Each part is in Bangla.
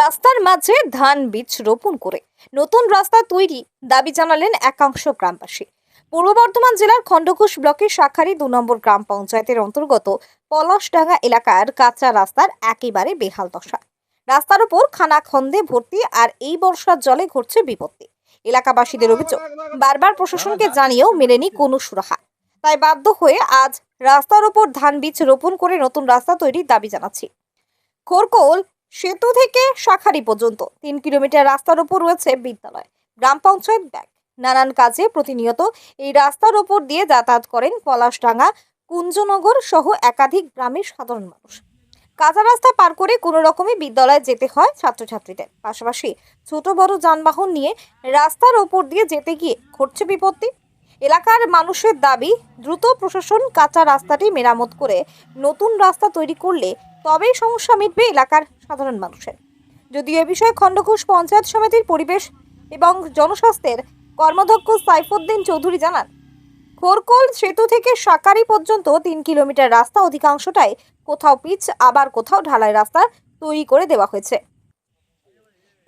রাস্তার মাঝে ধান বীজ রোপণ করে নতুন রাস্তা তৈরি দাবি জানালেন একাংশ গ্রামবাসী। পূর্ব বর্ধমান জেলার খণ্ডঘোষ ব্লকের শাখারি দু নম্বর গ্রাম পঞ্চায়েতের অন্তর্গত পলাশডাঙ্গা এলাকার কাঁচা রাস্তার একেবারে বেহাল দশা। রাস্তার উপর খানাখন্দে ভর্তি আর এই বর্ষার জলে ঘটছে বিপত্তি। এলাকাবাসীদের অভিযোগ, বারবার প্রশাসনকে জানিয়েও মেলেনি কোনো সুরাহা। তাই বাধ্য হয়ে আজ রাস্তার উপর ধান বীজ রোপণ করে নতুন রাস্তা তৈরির দাবি জানাচ্ছি। খোরকোল সেতু থেকে শাখারি পর্যন্ত। তিন কিলোমিটার রাস্তার উপর রয়েছে বিদ্যালয়, গ্রাম পঞ্চায়েত ব্যাংক। নানান কাজে প্রতিনিয়ত এই রাস্তার ওপর দিয়ে যাতায়াত করেন পলাশডাঙ্গা, কুঞ্জনগর সহ একাধিক গ্রামের সাধারণ মানুষ। কাঁচা রাস্তা পার করে কোনো রকমে বিদ্যালয়ে যেতে হয় ছাত্রছাত্রীদের। পাশাপাশি ছোট বড় যানবাহন নিয়ে রাস্তার ওপর দিয়ে যেতে গিয়ে ঘটছে বিপত্তি। এলাকার মানুষের দাবি, দ্রুত প্রশাসন কাঁচা রাস্তাটি মেরামত করে নতুন রাস্তা তৈরি করলে তবেই সমস্যা মিটবে এলাকার সাধারণ মানুষের। যদিও এ বিষয়ে খণ্ডঘোষ পঞ্চায়েত সমিতির পরিবেশ এবং জনস্বাস্থ্যের কর্মাধ্যক্ষ সাইফুদ্দিন চৌধুরী জানান, খোরকোল সেতু থেকে সাকারি পর্যন্ত তিন কিলোমিটার রাস্তা অধিকাংশটাই কোথাও পিচ, আবার কোথাও ঢালাই রাস্তা তৈরি করে দেওয়া হয়েছে।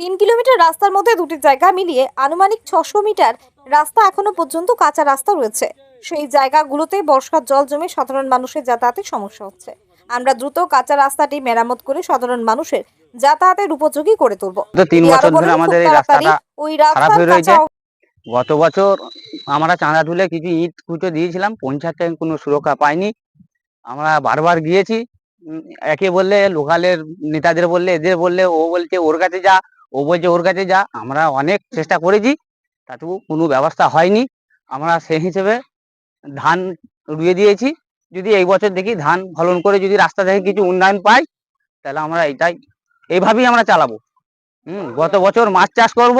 তিন কিলোমিটার রাস্তার মধ্যে দুটি জায়গা মিলিয়ে আনুমানিক ছশো মিটার রাস্তা এখনও পর্যন্ত কাঁচা রাস্তা রয়েছে। সেই জায়গাগুলোতে বর্ষার জল জমে সাধারণ মানুষের যাতায়াতে সমস্যা হচ্ছে। আমরা দ্রুত কাঁচা রাস্তাটি মেরামত করে সাধারণ মানুষের যাতায়াতের উপযোগী করে তুলব। তিন বছর ধরে আমাদের এই রাস্তাটা ওই খারাপ হয়ে রয়েছে। কাঁচা গত বছর আমরা চাঁদা তুলে কিছু ইট কুচো দিয়েছিলাম পঞ্চায়েত থেকে কোনো সুরক্ষা পাইনি। আমরা বারবার গিয়েছি একে বললে লোকালের নেতাদের বললে এদের বললে ও বলছে ওর কাছে যা ও বলছে ওর কাছে যা। আমরা অনেক চেষ্টা করেছি তাতেও কোনো ব্যবস্থা হয়নি। আমরা সেই হিসেবে ধান রুয়ে দিয়েছি। যদি এই বছর দেখি ধান ফলন করে যদি রাস্তা থেকে কিছু উন্নয়ন পাই, তাহলে আমরা এটাই এইভাবেই আমরা চালাবো। হুম, গত বছর মাছ চাষ করব,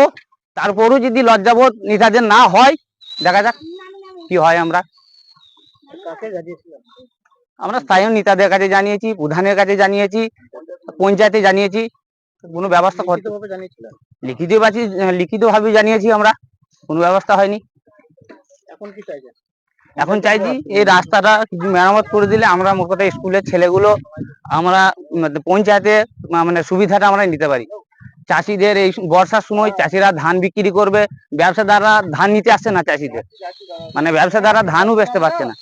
তারপরও যদি লজ্জাবোধ নেতাদের না হয়, দেখা যাক কি হয় আমরা। আমরা স্থানীয় নেতাদের কাছে জানিয়েছি, প্রধানের কাছে জানিয়েছি, পঞ্চায়েতে জানিয়েছি, কোনো ব্যবস্থা করতে লিখিত লিখিত ভাবে জানিয়েছি আমরা, কোনো ব্যবস্থা হয়নি। এখন কি এখন চাইছি এই রাস্তাটা কিছু মেরামত করে দিলে আমরা মোট কথা স্কুলের ছেলেগুলো আমরা পঞ্চায়েতে মানে সুবিধাটা আমরা নিতে পারি। চাষিদের এই বর্ষার সময় চাষিরা ধান বিক্রি করবে ব্যবসাদাররা ধান নিতে আসছে না চাষিদের। মানে ব্যবসাদাররা ধানও বেচতে পারছে না।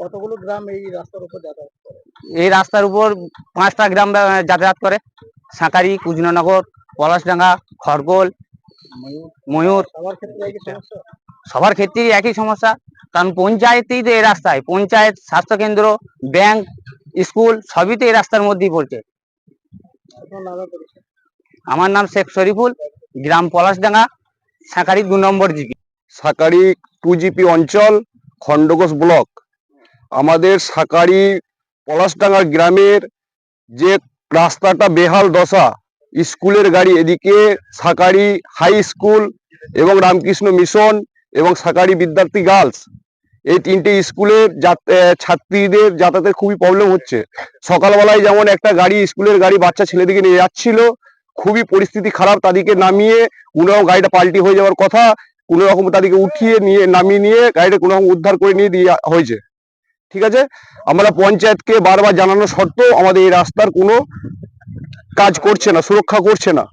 কতগুলো গ্রাম এই রাস্তার উপর যাতায়াত করে? এই রাস্তার উপর পাঁচটা গ্রাম যাতায়াত করে। সাঁকারি কুজননগর পলাশডাঙ্গা খড়গোল ময়ূর। সবার ক্ষেত্রে সবার ক্ষেত্রেই একই সমস্যা। কারণ পঞ্চায়েতেই তো এই রাস্তায়। পঞ্চায়েত স্বাস্থ্যকেন্দ্র ব্যাংক, স্কুল, সবই তো এই রাস্তার মধ্যেই পড়ছে। আমার নাম শেখ শরীফুল, গ্রাম পলাশডাঙ্গা সাঁকারি দু number GP. Sakari two GP অঞ্চল, খণ্ডঘোষ ব্লক। আমাদের সাকারি পলাশডাঙ্গা গ্রামের যে রাস্তাটা বেহাল দশা, স্কুলের গাড়ি এদিকে সাকারি হাই স্কুল এবং রামকৃষ্ণ মিশন এবং সাকারি বিদ্যার্থী গার্লস এই তিনটে স্কুলের ছাত্রীদের যাতায়াতের খুবই প্রবলেম হচ্ছে। সকালবেলায় যেমন একটা গাড়ি স্কুলের গাড়ি বাচ্চা ছেলেদিকে নিয়ে যাচ্ছিল, খুবই পরিস্থিতি খারাপ তাদেরকে নামিয়ে কোনো রকম গাড়িটা পাল্টি হয়ে যাওয়ার কথা, কোনো রকম তাদেরকে উঠিয়ে নিয়ে, নামিয়ে নিয়ে গাড়িটা কোনো রকম উদ্ধার করে নিয়ে দিয়ে হয়েছে। ঠিক আছে? আমরা পঞ্চায়েতকে বারবার জানানো সত্ত্বেও আমাদের এই রাস্তার কোনো কাজ করছে না, সুরক্ষা করছে না,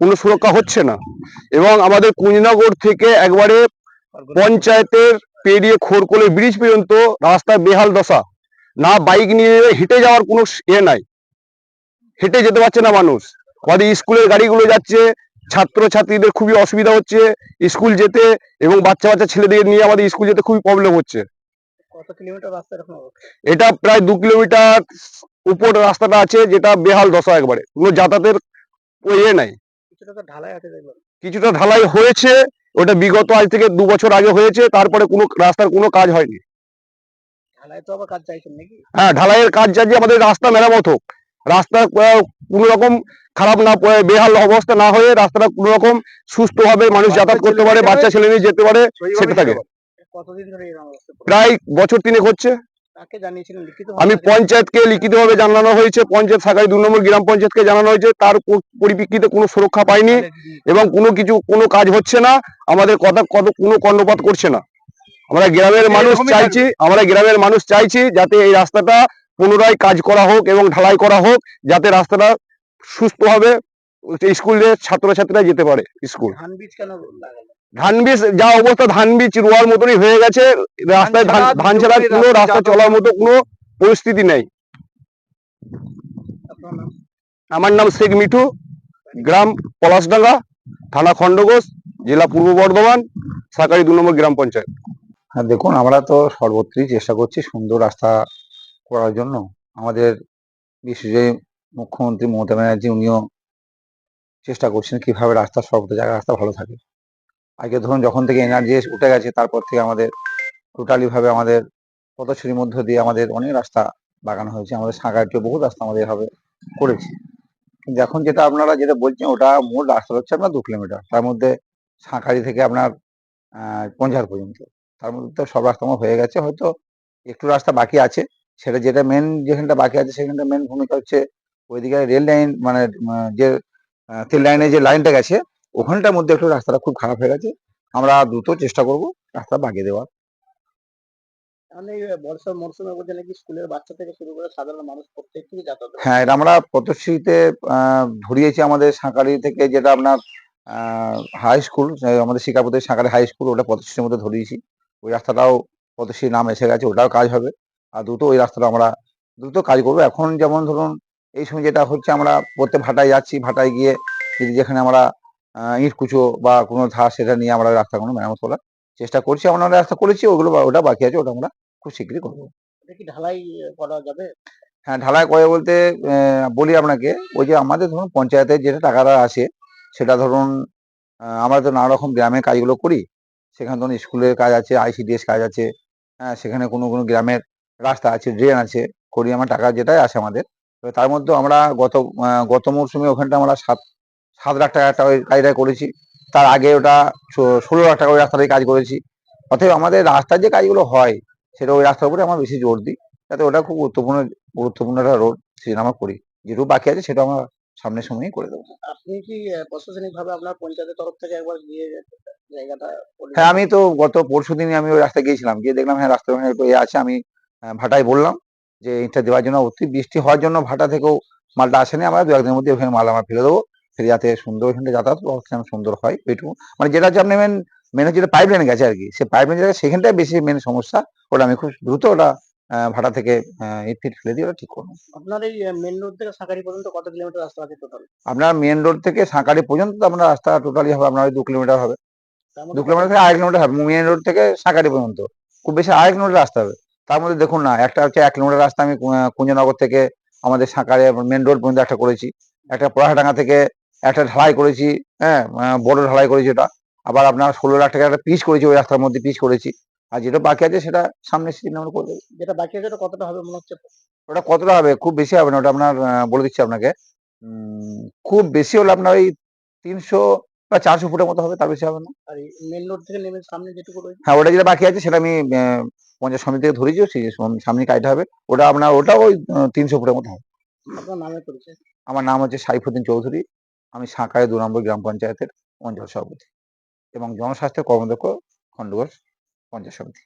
কোনো সুরক্ষা হচ্ছে না। এবং আমাদের কুঞ্জনগর থেকে একবারে পঞ্চায়েতের পেরিয়ে খোরকোলে ব্রিজ পর্যন্ত রাস্তার বেহাল দশা। না বাইক নিয়ে হেঁটে যাওয়ার কোনো এ নাই। হেঁটে যেতে পারছে না মানুষ। আমাদের স্কুলের গাড়িগুলো যাচ্ছে ছাত্র ছাত্রীদের খুবই অসুবিধা হচ্ছে স্কুল যেতে এবং বাচ্চা বাচ্চা ছেলেদের নিয়ে আমাদের স্কুল যেতে খুবই প্রবলেম হচ্ছে। এটা প্রায় দু কিলোমিটার উপর রাস্তাটা আছে যেটা বেহাল দশা একবারে। কোনো যাতায়াতের ইয়ে নাই। কিছুটা ঢালাই আছে কিছুটা ঢালাই হয়েছে ওটা বিগত আজ থেকে দু বছর আগে হয়েছে তারপরে কোনো রাস্তার কোনো কাজ হয়নি। হ্যাঁ ঢালাইয়ের কাজ চাইছে আমাদের রাস্তা মেরামত হোক। রাস্তা কোনো রকম খারাপ না বেহাল অবস্থা না হয়ে রাস্তাটা কোনো রকম সুস্থভাবে মানুষ যাতায়াত করতে পারে বাচ্চা ছেলে নিয়ে যেতে পারে সেটা থাকে? প্রায় বছর তিনেক হচ্ছে। আমি পঞ্চায়েতকে লিখিতভাবে জানানো হয়েছে। পঞ্চায়েত শাখায় দু নম্বর গ্রাম পঞ্চায়েতকে জানানো হয়েছে। তার পরিপ্রেক্ষিতে কোনো সুরক্ষা পাইনি এবং কোনো কিছু কোনো কাজ হচ্ছে না। আমাদের কথা কত কোনো কর্ণপাত করছে না। আমরা গ্রামের মানুষ চাইছি আমরা গ্রামের মানুষ চাইছি যাতে এই রাস্তাটা পুনরায় কাজ করা হোক এবং ঢালাই করা হোক যাতে রাস্তাটা সুস্থভাবে স্কুলের ছাত্রছাত্রীরা যেতে পারে স্কুল। ধান বীজ কেন ধান বীজ যা অবস্থা ধান বীজ রোয়ার মতনই হয়ে গেছে। রাস্তায় ধান ছাড়া কোনো রাস্তা চলার মতো কোনো পরিস্থিতি নেই। আমার নাম শেখ মিঠু গ্রাম পলাশডাঙ্গা থানা খণ্ডঘোষ জেলা পূর্ব বর্ধমান সাকারি দু নম্বর গ্রাম পঞ্চায়েত। হ্যাঁ দেখুন আমরা তো সর্বত্রই চেষ্টা করছি সুন্দর রাস্তা করার জন্য। আমাদের বিশ্বজয়ী মুখ্যমন্ত্রী মমতা ব্যানার্জি উনিও চেষ্টা করছেন কীভাবে রাস্তা সর্বত্র জায়গায় রাস্তা ভালো থাকে। আগে ধরুন যখন থেকে এনার্জি উঠে গেছে, তারপর থেকে আমাদের টোটালি ভাবে আমাদের পদশ্রীর মধ্য দিয়ে আমাদের অনেক রাস্তা বাগানো হয়েছে। আমাদের সাঁকারটিও বহু রাস্তা আমাদের এভাবে করেছি। কিন্তু এখন যেটা আপনারা যেটা বলছেন, ওটা মূল রাস্তা হচ্ছে আপনার দু কিলোমিটার। তার মধ্যে সাঁকারি থেকে আপনার পঞ্চার পর্যন্ত। তার মধ্যে তো সব রাস্তা আমার হয়ে গেছে। হয়তো একটু রাস্তা বাকি আছে। সেটা যেটা মেন যেখানটা বাকি আছে, সেখানটা মেন ভূমিকা হচ্ছে ওইদিকে রেল লাইন মানে যে তেল লাইনে যে লাইনটা গেছে ওখানটার মধ্যে একটু রাস্তাটা খুব খারাপ হয়ে গেছে। আমরা দ্রুত চেষ্টা করব রাস্তা বাগিয়ে দেওয়ার। বর্ষার মরশুমে বলছে নাকি স্কুলের বাচ্চা থেকে শুরু করে সাধারণ মানুষ প্রত্যেকটি যাতায়াত হ্যাঁ এটা আমরা পথশ্রীতে ধরিয়েছি আমাদের সাঁকারি থেকে যেটা আপনার হাই স্কুল আমাদের শিকারপতি সাঁকারি হাই স্কুল ওটা পথশ্রীর মধ্যে ধরিয়েছি। ওই রাস্তাটাও পথশ্রীর নাম এসে গেছে ওটাও কাজ হবে। আর দ্রুত ওই রাস্তাটা আমরা দ্রুত কাজ করব। এখন যেমন ধরুন এই সময় যেটা হচ্ছে আমরা প্রত্যেক ভাটায় যাচ্ছি ভাটায় গিয়ে যদি যেখানে আমরা ইট কুচো বা কোনো ধার সেটা নিয়ে আমরা রাস্তা কোনো মেরামত করার চেষ্টা করছি। আমরা রাস্তা করেছি ওগুলো ওটা বাকি আছে ওটা আমরা খুব শীঘ্রই করব। এটা কি ঢালাই করা যাবে? হ্যাঁ ঢালাই করে বলতে বলি আপনাকে ওই যে আমাদের ধরুন পঞ্চায়েতের যেটা টাকাটা আসে সেটা ধরুন আমরা তো নানা রকম গ্রামের কাজগুলো করি। সেখানে ধরুন স্কুলের কাজ আছে আইসিডিএস কাজ আছে হ্যাঁ সেখানে কোনো কোনো গ্রামের রাস্তা আছে ড্রেন আছে করি আমার টাকা যেটাই আসে আমাদের। তার মধ্যে আমরা গত গত মরশুমে ওখানটা আমরা সাত সাত লাখ টাকা একটা ওই কাজটা করেছি। তার আগে ওটা ষোলো লাখ টাকা ওই রাস্তাটাই কাজ করেছি। অতএব আমাদের রাস্তার যে কাজগুলো হয় সেটা ওই রাস্তার উপরে আমরা বেশি জোর দিই। যাতে ওটা খুব গুরুত্বপূর্ণ গুরুত্বপূর্ণ একটা রোড সেটা আমরা করি। যেটুকু বাকি আছে সেটা আমরা সামনের সময়ই করে দেবো। আপনি কি প্রশাসনিক ভাবে আপনার পঞ্চায়েতের তরফ থেকে একবার গিয়ে জায়গাটা হ্যাঁ আমি তো গত পরশু দিনই আমি ওই রাস্তায় গিয়েছিলাম। গিয়ে দেখলাম হ্যাঁ রাস্তার ওখানে একটু এ আছে আমি ভাটায় বললাম যে ইটটা দেওয়ার জন্য অতি বৃষ্টি হওয়ার জন্য ভাটা থেকেও মালটা আসেনি। আমরা দু একদিনের মধ্যে ওখানে মাল আমরা ফেলে দেবো। যাতে সুন্দর ওখানে যাতায়াত ব্যবস্থা যেন সুন্দর হয় ওইটুকু। মানে যেটা হচ্ছে আপনি মেন মেন হচ্ছে যেটা পাইপ লাইন গেছে আর কি সে পাইপ লাইন জায়গায় সেখানটাই বেশি মেন সমস্যা। ওটা আমি খুব দ্রুত ওটা ভাটা থেকে ফিট ফেলে দিয়ে ওটা ঠিক করব। আপনার এই মেন রোড থেকে সাঁকারি পর্যন্ত কত কিলোমিটার রাস্তা আছে টোটাল আপনার মেন রোড থেকে সাঁকারি পর্যন্ত আপনার রাস্তা টোটালি হবে আপনার ওই দু কিলোমিটার হবে। দু কিলোমিটার থেকে আড়াই কিলোমিটার হবে মেন রোড থেকে সাঁকারি পর্যন্ত। খুব বেশি আড়াই কিলোমিটার রাস্তা হবে। তার মধ্যে দেখুন না একটা হচ্ছে এক কিলোমিটার রাস্তা আমি কুঞ্জনগর থেকে আমাদের সাঁকারে মেন রোড পর্যন্ত একটা করেছি। একটা পড়াহাডাঙ্গা থেকে একটা ঢালাই করেছি হ্যাঁ বড় ঢালাই করেছি ওটা। আবার আপনার ষোলো লাখ টাকা একটা পিচ করেছি ওই রাস্তার মধ্যে পিচ করেছি। আর যেটা বাকি আছে সেটা সামনের সিজন আমরা করে দেবো। যেটা বাকি আছে ওটা কতটা হবে মনে হচ্ছে? ওটা কতটা হবে? খুব বেশি হবে না ওটা আপনার বলে দিচ্ছি আপনাকে। খুব বেশি হলে আপনার ওই তিনশো বা চারশো ফুটের মতো হবে তার বেশি হবে না। আর মেন রোড থেকে নেমে সামনে যেটুকু রয়েছে? হ্যাঁ ওটা যেটা বাকি আছে সেটা আমি পঞ্চাশ সমিতি থেকে ধরেছি সেই সম- সামনে কাজটা হবে। ওটা আপনার ওটা ওই তিনশো ফুটের মতো হবে। আপনার নামে করেছে? আমার নাম হচ্ছে সাইফুদ্দিন চৌধুরী। আমি সাঁকায় দু নম্বর গ্রাম পঞ্চায়েতের অঞ্চল সভাপতি এবং জনস্বাস্থ্য কর্মদক্ষ খণ্ডঘোষ পঞ্চায়েত সমিতি